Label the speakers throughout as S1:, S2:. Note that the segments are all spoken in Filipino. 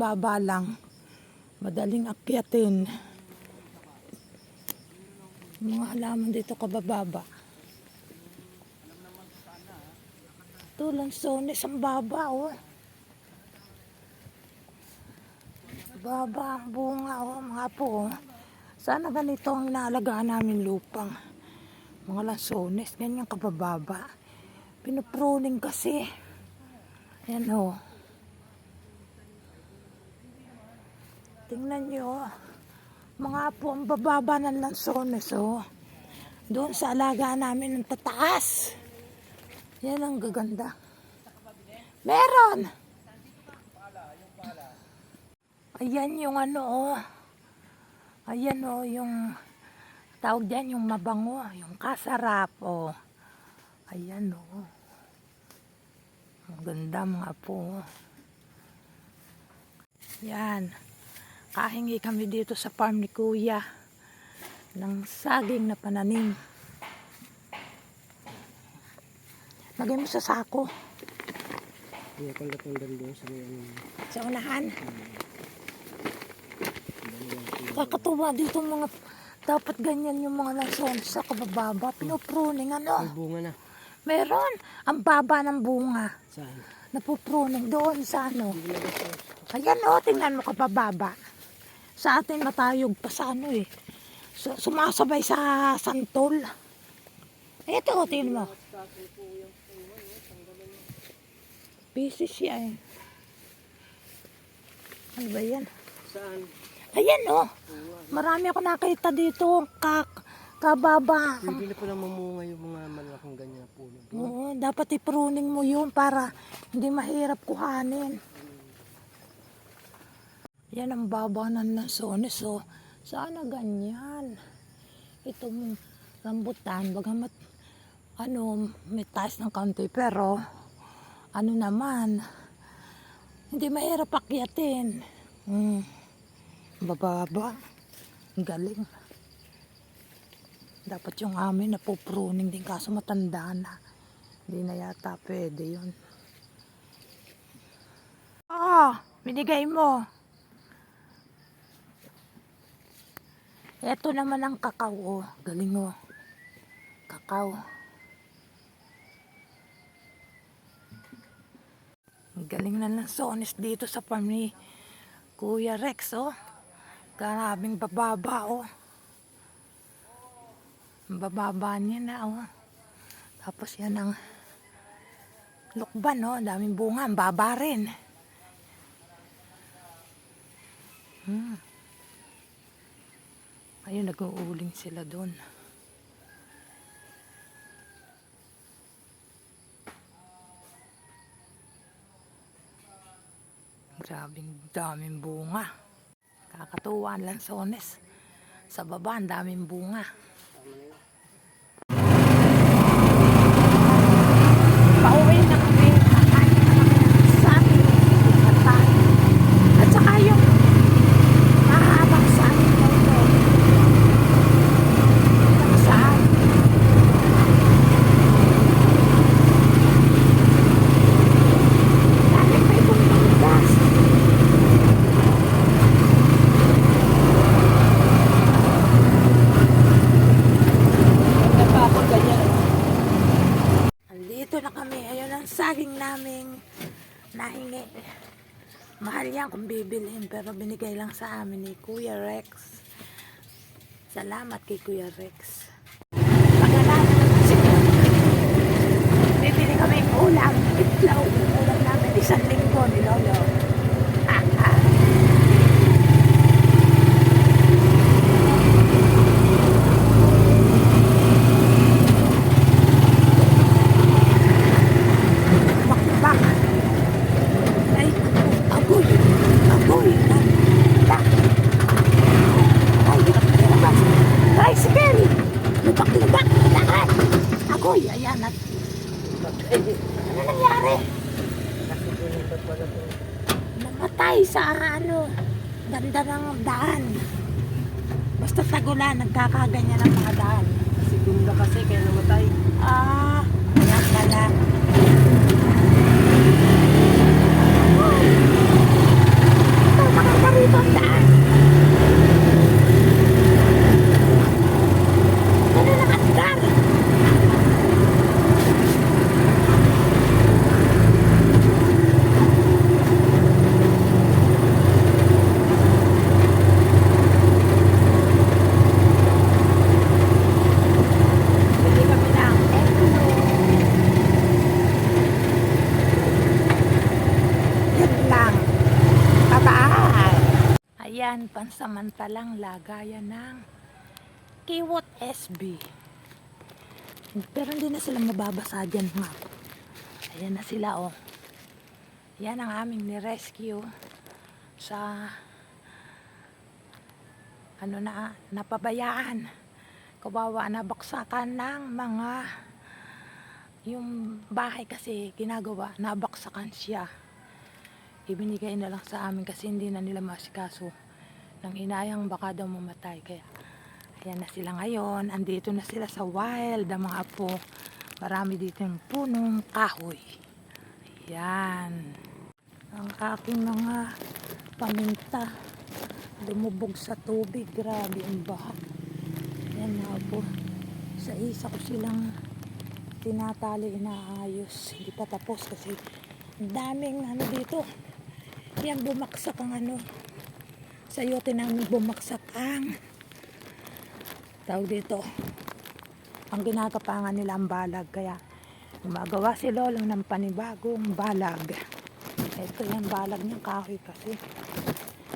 S1: mababa lang. Madaling akyatin. Mga halaman dito kabababa. Ito lang sones ang baba, oh. Baba ang bunga, oh, mga po. Oh. Sana ganito ang inaalagaan namin lupang. Mga lansones, ganyan kabababa. Pinupruning kasi. Yan, oh. Tingnan nyo, mga po ang bababa ng lansones, oh. Doon sa alaga namin ng tataas. Yan ang gaganda. Meron! Ayan yung ano, oh. Ayan, oh, yung tawag dyan, yung mabango, yung kasarap, oh. Ayan, oh. Ang ganda mga po. Yan. Kahingi kami dito sa farm ni Kuya ng saging na pananim. Lagay mo sa sako.
S2: Sa may ano.
S1: Sa unahan. Kakatuwa dito mga dapat ganyan yung mga lanson sa kabababa. Pinupruning
S2: May
S1: ano.
S2: bunga na.
S1: Meron. Ang baba ng bunga.
S2: Saan?
S1: Napupruning doon sa ano. Ayan o, tingnan mo kabababa. Sa atin matayog pa sa ano eh. So, sumasabay sa santol. Ito, tingnan mo. Busy siya eh. Ano ba yan?
S2: Saan?
S1: Ayan oh. Marami ako nakita dito. Kak, kababa.
S2: Hindi na pala mamunga yung mga malaking ganyan puno.
S1: Oo, dapat ipruning mo yun para hindi mahirap kuhanin. Yan ang baba ng lansones. So, sana ganyan. Itong rambutan, bagamat ano, may taas ng kaunti, pero ano naman, hindi mahirap akyatin. Hmm. Bababa. Ang galing. Dapat yung amin napupruning din kaso matanda na. Hindi na yata pwede yun. Ah, binigay mo. Ito naman ang kakao. oh. Galing oh. Kakao. Galing na ng sones dito sa farm ni Kuya Rex oh. Karabing bababa oh. Bababa niya na oh. Tapos yan ang lukban, no? Daming bunga. Ang baba rin. Hmm. Ayun, nag-uuling sila doon. Grabing daming bunga. Kakatuwa ang lansones. Sa baba, ang daming bunga. Pauwi na kami. Kakain na kami ng sabi. Katan. At saka yung mahabang sabi na ito. Saan? Nandito na kami. Ayun ang saging naming nahingi. Mahal yan kung bibilhin pero binigay lang sa amin ni Kuya Rex. Salamat kay Kuya Rex. Si Bibili kami ulam. Itlaw. Ulam namin isang linggo ni Lolo. Ah, ah. Bakbak. Ay, agoy. Agoy. Tak. Ay, lumabas. Tricycle. Lubak-lubak. Lahat. Agoy. Ayan. At, ano nangyari?
S2: Kasi pinipat pala ito.
S1: Namatay sa ano. Ganda ng daan. Basta tagulan, nagkakaganyan ang mga daan.
S2: Segunda kasi kaya namatay.
S1: Ah, ayan pala. Ito, maganda rito ang daan. Ano nakatgar? Bili kami ng egg Yan lang. Bye-bye! Ayan, pansamantalang lagayan ng Kiwot SB. Pero hindi na sila mababasa dyan, nga. Ayan na sila, oh. Yan ang aming ni-rescue sa ano na, napabayaan. Kawawa na baksakan ng mga yung bahay kasi ginagawa, nabaksakan siya ibinigay na lang sa amin kasi hindi na nila masikaso nang inayang baka daw mamatay. Kaya ayan na sila ngayon. Andito na sila sa wild ang mga apo. Marami dito yung punong kahoy. Ayan. Ang aking mga paminta. Lumubog sa tubig. Grabe ang baha. Ayan mga apo. Sa isa ko silang tinatali inaayos hindi pa tapos kasi daming ano dito. Yan bumaksak ang ano sayote namin bumaksak ang tawag dito. Ang ginagapangan nila ang balag kaya gumagawa si Lolo ng panibagong balag. Ito yung balag ng kahoy kasi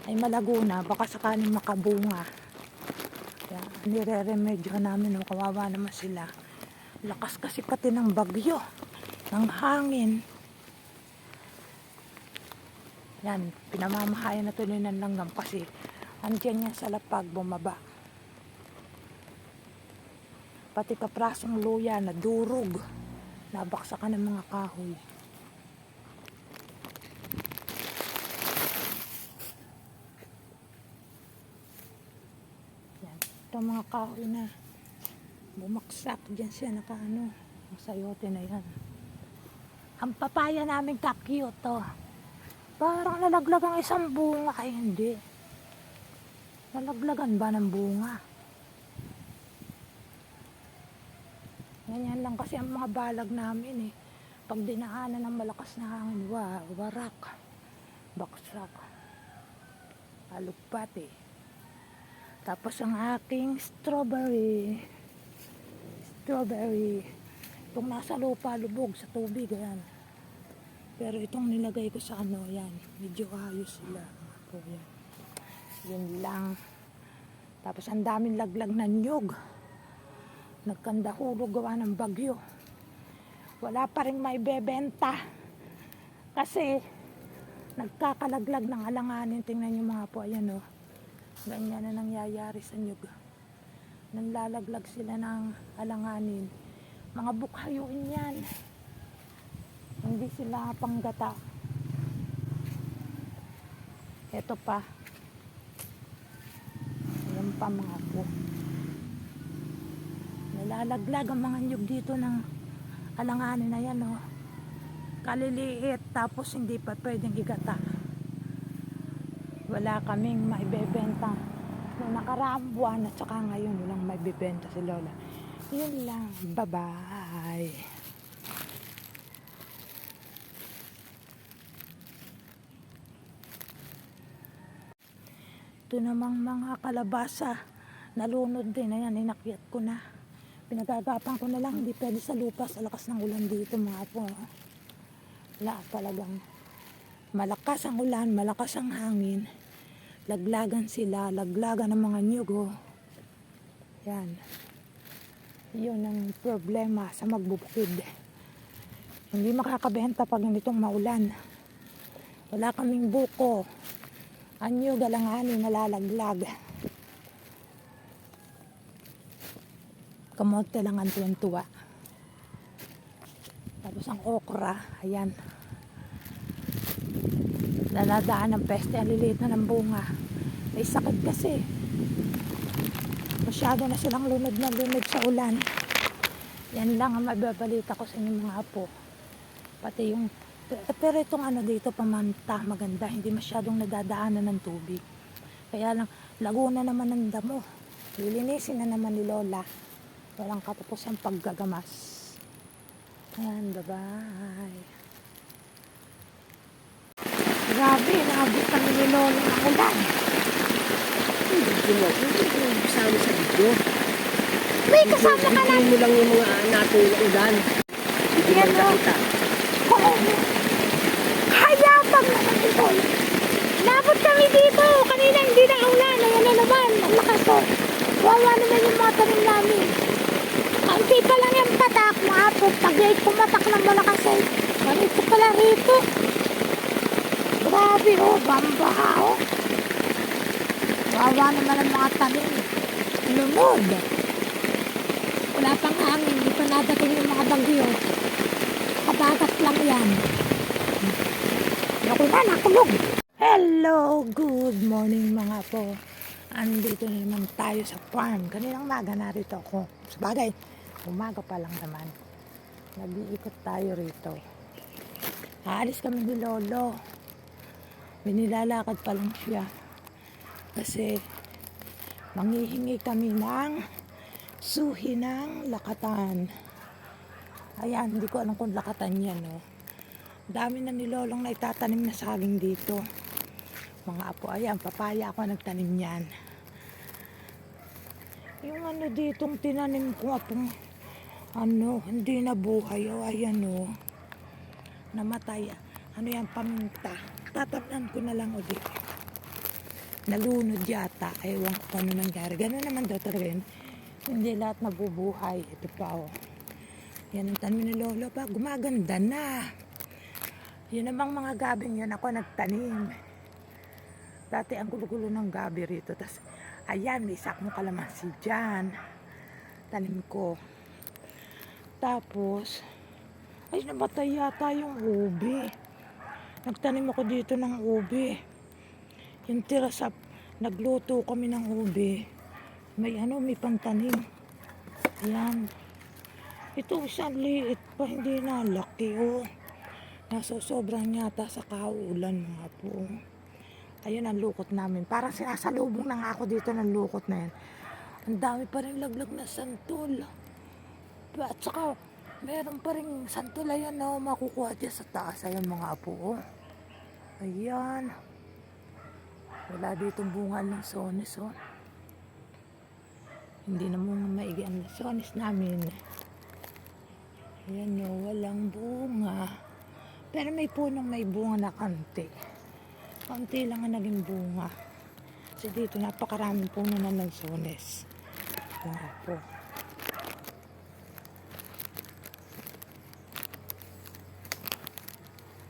S1: ay malago na baka sakaling makabunga. Kaya nire-remedyo namin no, kawawa naman sila. Lakas kasi pati ng bagyo ng hangin yan, pinamamahayan na tuloy ng langgam kasi andyan yan sa lapag bumaba. Pati kaprasong luya na durog. Nabaksakan ng mga kahoy. Yan, ito mga kahoy na bumaksak. Diyan siya nakaano. Ang sayote na yan. Ang papaya namin kakiyot to. Parang nalaglag ang isang bunga. Ay, hindi. Nalaglagan ba ng bunga? Ganyan lang kasi ang mga balag namin eh. Pag dinaanan ng malakas na hangin, wa, warak. Baksak. Alugpat eh. Tapos ang aking strawberry. Strawberry. Itong nasa lupa, lubog sa tubig. Ayan. Pero itong nilagay ko sa ano, yan. Medyo ayos sila. Ako, yan. Yun lang. Tapos ang daming laglag na nyug. Nagkandahulog gawa ng bagyo. Wala pa rin may bebenta. Kasi nagkakalaglag ng alanganin. Tingnan niyo mga po, ayan o. Ganyan na nangyayari sa nyug. Nanlalaglag sila ng alanganin. Mga bukhayuin yan. Hindi sila panggata. Ito pa. Ayan pa mga po. Nalalaglag ang mga nyug dito ng alanganin na yan, oh. Kaliliit, tapos hindi pa pwedeng igata. Wala kaming maibebenta. Noong nakaraang buwan at saka ngayon, walang maibebenta si Lola. Yun lang. Bye-bye. Ito namang mga kalabasa. Nalunod din. Ayan, inakyat ko na. Pinagagapan ko na lang. Hindi pwede sa lupa. Sa lakas ng ulan dito mga po. Wala talagang malakas ang ulan, malakas ang hangin. Laglagan sila, laglagan ng mga nyugo. Yan. Yun ang problema sa magbubukid. Hindi makakabenta pag ganitong maulan. Wala kaming buko. Anyo galanganin nalalaglag. Kamote lang ang tuwan-tuwa. Tapos ang okra, ayan. Naladaan ng peste, ang liliit na ng bunga. May sakit kasi. Masyado na silang lunod na lunod sa ulan. Yan lang ang mababalita ko sa inyong mga apo. Pati yung, pero itong ano dito, pamanta, maganda. Hindi masyadong nadadaanan ng tubig. Kaya lang, laguna naman ng damo. Lilinisin na naman ni Lola. Walang katapos ang paggagamas. Ayan, bye-bye. Grabe, naabot kami ni Lola ng ulan.
S2: Hindi mo. Hindi mo kasama sa video.
S1: May kasama ka na.
S2: Hindi mo lang yung mga natin na ulan. Hindi mo nakita.
S1: Oo. Kaya pag ito. Nabot kami dito. Kanina hindi na ulan. Ayan na naman. Ang lakas to. Wawa naman yung mga tanim namin. Kaunti pa lang yung patak. Mga po. Pag pumatak ng malakas ay. Ganito pala rito. Grabe oh. Bambaha oh. Wawa naman ang mga tanim. Lumod. Wala pang hangin. Hindi pa nadating yung mga bagyo. Kabagat lang yan. Ako na, nakulog. Hello, good morning mga po. Andito na naman tayo sa farm. Kaninang maga narito ako. Sa bagay, umaga pa lang naman. Nag-iikot tayo rito. Aalis kami ni Lolo. Binilalakad pa lang siya. Kasi manghihingi kami ng suhi ng lakatan. Ayan, hindi ko alam kung lakatan yan, no. Dami na ni Lolong na itatanim na saging dito. Mga apo, ayan, papaya ako nagtanim yan. Yung ano ditong tinanim ko apong ano, hindi na buhay. O, ayan, o. Namatay. Ano yan, paminta. Tatamnan ko na lang ulit. Nalunod yata. Ewan ko ano nangyari. Ganun naman daw talaga yun. Hindi lahat nabubuhay. Ito pa, o. Yan ang tanim ni Lolo pa. Gumaganda na. Yun namang mga gabing yun ako nagtanim. Dati ang gulo-gulo ng gabi rito. Tapos, ayan, may sakong kalamansi dyan. Tanim ko. Tapos, ay namatay yata yung ubi. Nagtanim ako dito ng ubi. Yung tira sa, nagluto kami ng ubi. May ano, may pantanim. Ayan. Ito isang liit pa, hindi na laki oh. Nasa sobrang yata sa kaulan mga po. Ayun ang lukot namin. Parang sinasalubong na nga ako dito ng lukot na yan. Ang dami pa rin laglag na santol. At saka, meron pa rin santol ayan na makukuha dyan sa taas. Ayun mga apo. oh. Ayan. Wala dito bunga ng sones oh. Hindi na muna maigi ang sones namin. Ayan o, walang bunga. Pero may punong may bunga na kante. Kante lang ang naging bunga. Kasi dito napakaraming puno na lansones. Mga po.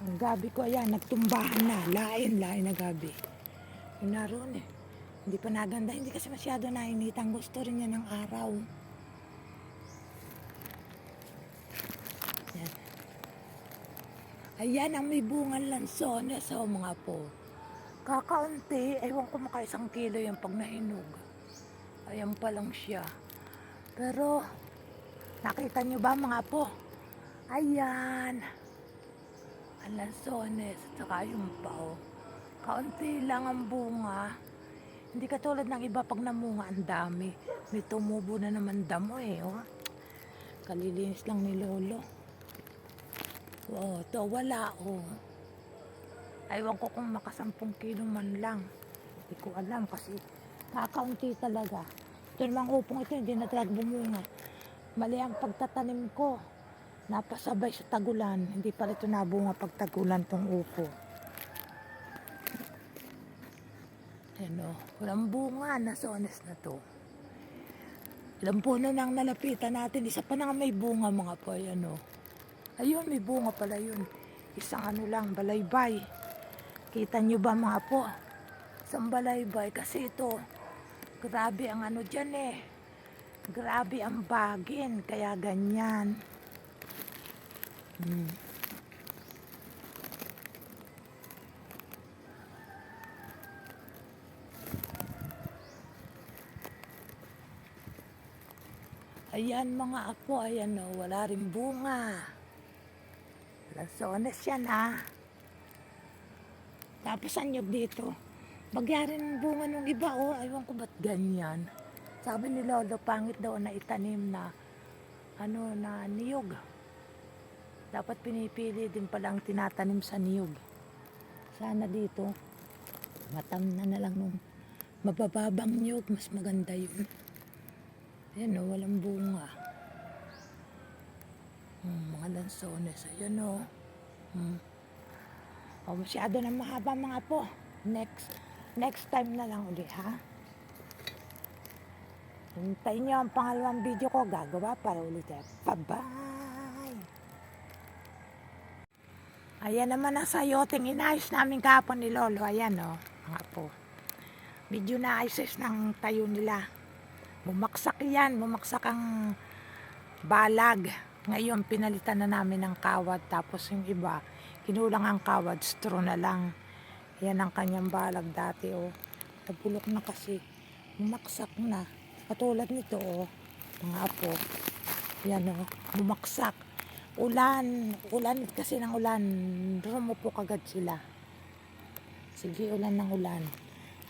S1: Ang gabi ko, ayan, nagtumbahan na. Lain, lain na gabi. Yun naroon eh. Hindi pa naganda. Hindi kasi masyado nainitan. Gusto rin niya ng araw. Ayan ang may bungan lansones oh, mga po. Kakaunti, ewan ko maka isang kilo yung pag nahinog. Ayan pa lang siya. Pero, nakita nyo ba mga po? Ayan. Ang lansones, at saka yung pao. Kaunti lang ang bunga. Hindi katulad ng iba pag namunga ang dami. May tumubo na naman damo eh. Oh. Kalilinis lang ni Lolo. Oh, to wala oh. Aywan ko kung makasampung kilo man lang. Hindi ko alam kasi kakaunti talaga. Ito namang upong ito, hindi na talaga bumunga. Mali ang pagtatanim ko. Napasabay sa tagulan. Hindi pa ito nabunga pag tagulan tong upo. Ano, walang bunga. Nasa na to. Ilang puno nang nalapitan natin. Isa pa na may bunga mga po. Ano. Ayun, may bunga pala yun. Isang ano lang, balaybay. Kita nyo ba mga po? Isang balaybay. Kasi ito, grabe ang ano dyan eh. Grabe ang bagin. Kaya ganyan. Hmm. Ayan mga apo, ayan o, wala rin bunga. Lasones yan ha. Tapos anyog dito. Magyari ng bunga nung iba oh, aywan ko ba't ganyan. Sabi ni Lolo, pangit daw na itanim na ano na niyog. Dapat pinipili din palang tinatanim sa niyog. Sana dito, matam na na lang nung mabababang niyog, mas maganda yun. Ayan o, walang bunga. Hmm, mga lansones. Ayan o. Hmm. O, masyado na mahaba mga po. Next, next time na lang ulit ha. Hintayin niyo ang pangalawang video ko. Gagawa para ulit. eh. Bye-bye! Ayan naman ang sayoting inayos namin kahapon ni Lolo. Ayan o, mga po. Medyo naayos ng tayo nila. Bumaksak yan, bumaksak ang balag. Ngayon, pinalitan na namin ng kawad. Tapos yung iba, kinulang ang kawad, straw na lang. Yan ang kanyang balag dati, oh. Nabulok na kasi. Bumaksak na. Katulad nito, oh. Mga apo. Yan, oh. Bumaksak. Ulan. Ulan kasi ng ulan. Rumupok agad sila. Sige, ulan ng ulan.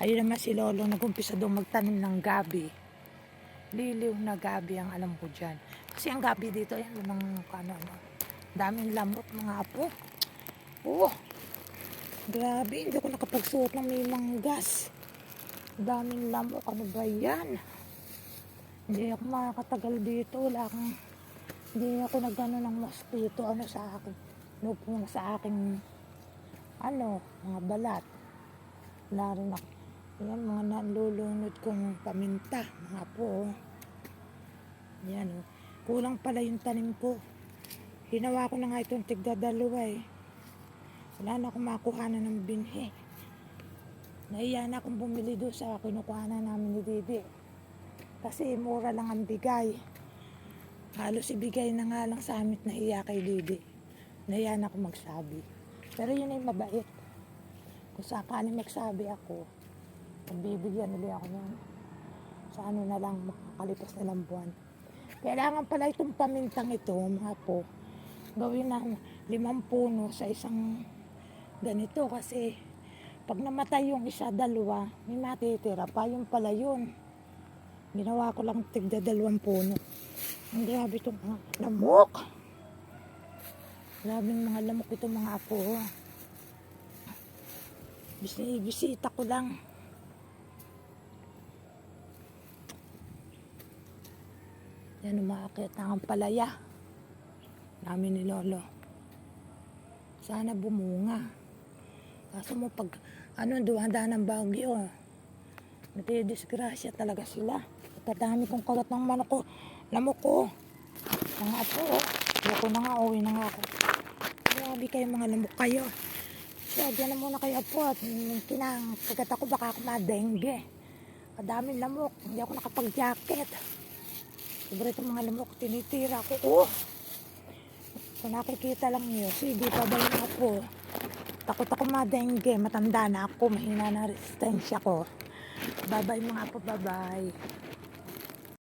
S1: Ayun naman si Lolo, nag-umpisa doon magtanim ng gabi liliw na gabi ang alam ko dyan. Kasi ang gabi dito, yan, ng ano, ano, daming lamot mga apo. Oh, grabe, hindi ko nakapagsuot ng may manggas. Daming lamok, ano ba yan? Hindi ako makakatagal dito, wala akong, hindi ako nagano ng mosquito, ano sa akin, nupong sa aking, ano, mga balat. Wala rin ako. Yan, mga nalulunod kong paminta, mga po. Yan, oh. Kulang pala yung tanim ko. Ginawa ko na nga itong tigda dalawa eh. Wala na akong makuha na ng binhi. Naiya na akong bumili doon sa kinukuha na namin ni Didi. Kasi mura lang ang bigay. Halos ibigay na nga lang sa amit na iya kay Didi. Naiya na akong magsabi. Pero yun ay mabait. Kung sakali magsabi ako, Pagbibigyan ulit ako niyan. Sa ano na lang, makakalipas na lang buwan. Kailangan pala itong pamintang ito, mga po, gawin ng limang puno sa isang ganito kasi pag namatay yung isa, dalawa, may matitira pa. Yung pala yun. Ginawa ko lang tigda dalawang puno. Ang grabe itong mga lamok. Grabing mga lamok itong mga apo. Bisi, bisita ko lang. Yan, umaakit na ang palaya. Namin ni Lolo. Sana bumunga. Kaso mo pag, ano, duwanda ng bagyo. Natidisgrasya talaga sila. At dami kong kalat ng manok ko. Lamok ko. Mga apo, oh. Ayoko na nga, uwi na nga ako. Grabe kayo mga lamok kayo. Siya, dyan na muna kayo po. At kinang, kagat ako baka ako madengge. Kadaming lamok. Hindi ako nakapag-jacket. Sobrang itong mga lamok, tinitira ko. Oh! Kung nakikita lang niyo, sige, pabalik ako. Takot ako madengge, matanda na ako, mahina na resistensya ko. Bye-bye mga po, bye-bye.